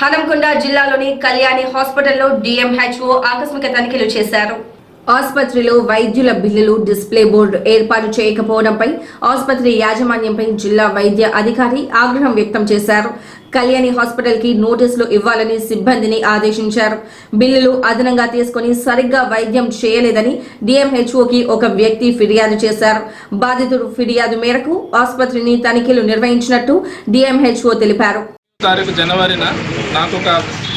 హనంకొండ జిల్లాలోని కళ్యాణి హాస్పిటల్లో డిఎంహెచ్ఓ ఆకస్మిక తనిఖీలు చేశారు. ఆసుపత్రిలో వైద్యుల బిల్లులు డిస్ప్లే బోర్డు ఏర్పాటు చేయకపోవడంపై ఆసుపత్రి యాజమాన్యంపై జిల్లా వైద్య అధికారి ఆగ్రహం వ్యక్తం చేశారు. కళ్యాణి హాస్పిటల్కి నోటీసులు ఇవ్వాలని సిబ్బందిని ఆదేశించారు. బిల్లులు అదనంగా తీసుకుని సరిగ్గా వైద్యం చేయలేదని డిఎంహెచ్ఓకి ఒక వ్యక్తి ఫిర్యాదు చేశారు. బాధితుడు ఫిర్యాదు మేరకు ఆసుపత్రిని తనిఖీలు నిర్వహించినట్టు డిఎంహెచ్ఓ తెలిపారు. తారీఖు జనవరిన నాకు ఒక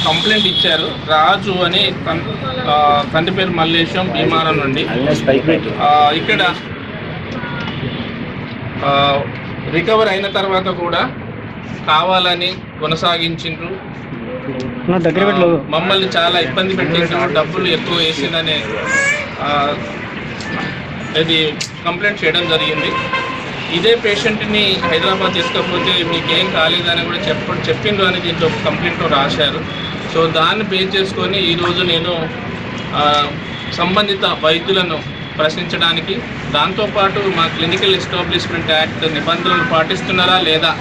కంప్లైంట్ ఇచ్చారు. రాజు అని తండ్రి పేరు మల్లేశం భీమారం నుండి. ఆ, ఇక్కడ ఆ, రికవర్ అయిన తర్వాత కూడా కావాలని కొనసాగించిండ్రు. మమ్మల్ని చాలా ఇబ్బంది పెట్టేసిండ్రు డబ్బులు ఎక్కువ వేసిందనే ఆ, ఇది కంప్లైంట్ చేయడం జరిగింది. ఇదే పేషెంట్ని హైదరాబాద్ తీసుకపోతే మీకేం కాలేదని కూడా చెప్ప చెప్పిండ్రు అని దీంట్లో కంప్లైంట్లో రాశారు. సో దాన్ని బేస్ చేసుకొని ఈరోజు నేను సంబంధిత వైద్యులను ప్రశ్నించడానికి దాంతోపాటు మా క్లినికల్ ఎస్టాబ్లిష్మెంట్ యాక్ట్ నిబంధనలు పాటిస్తున్నారా లేదా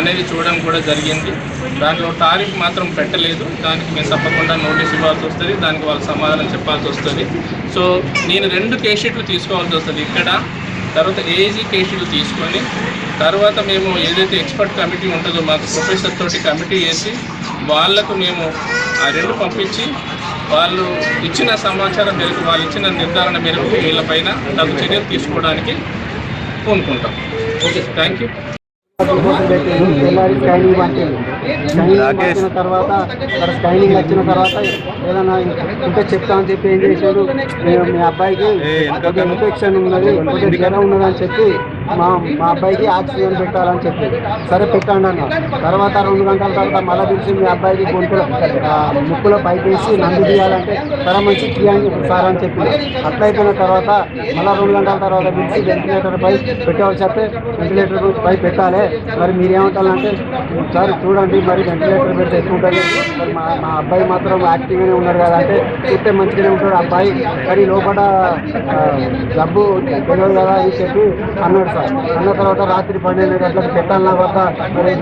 అనేది చూడడం కూడా జరిగింది. దాంట్లో టారిఫ్ మాత్రం పెట్టలేదు. దానికి మేము తప్పకుండా నోటీస్ ఇవ్వాల్సి వస్తుంది. దానికి వాళ్ళు సమాధానం చెప్పాల్సి వస్తుంది. సో నేను రెండు కేషీట్లు తీసుకోవాల్సి వస్తుంది. ఇక్కడ తర్వాత ఏజీ కేషీలు తీసుకొని తర్వాత మేము ఏదైతే ఎక్స్పర్ట్ కమిటీ ఉంటుందో మాకు ప్రొఫెసర్ తోటి కమిటీ వేసి వాళ్ళకు మేము ఆ రెండు పంపించి వాళ్ళు ఇచ్చిన సమాచారం మేరకు వాళ్ళు ఇచ్చిన నిర్ధారణ మేరకు వీళ్ళపైన తగు చర్యలు తీసుకోవడానికి పూనుకుంటాం ఓకే థ్యాంక్ యూ తెల్లారి స్కైనింగ్ పంపింది స్కైనింగ్ తర్వాత అక్కడ స్కైనింగ్ వచ్చిన తర్వాత ఏదైనా ఇంకా చెప్తా అని చెప్పి ఏం చేశాడు? "మీ- అబ్బాయికి ఇన్ఫెక్షన్ ఉన్నది జ్వరం ఉన్నది అని చెప్పి మా మా అబ్బాయికి ఆక్సిజన్ పెట్టాలని చెప్పి. సరే పెట్టండి అన్న. తర్వాత రెండు గంటల తర్వాత మళ్ళీ పిలిచి మీ అబ్బాయికి గొంతులో ముక్కులో పైకి వేసి నందు తీయాలంటే సరే మంచి తీయాలని సార్ అని చెప్పి అట్లయిపోయిన తర్వాత మళ్ళీ రెండు గంటల తర్వాత పిలిచి వెంటిలేటర్ పై పెట్టాల్సి చెప్తే వెంటిలేటర్ పై పెట్టాలి. మరి మీరేమంటారంటే సార్ చూడండి మరి వెంటిలేటర్ పెడితే ఎక్కువ ఉంటుంది మా మా అబ్బాయి మాత్రం యాక్టివ్గానే ఉన్నారు కదా అంటే చూస్తే మంచిగానే ఉంటాడు అబ్బాయి. మరి లోపల డబ్బు జబ్బు తెలియదు కదా అని చెప్పి అన్నాడు సార్ అన్న తర్వాత రాత్రి పన్నెండు గంటలకు పెట్టాలన్న తర్వాత మరి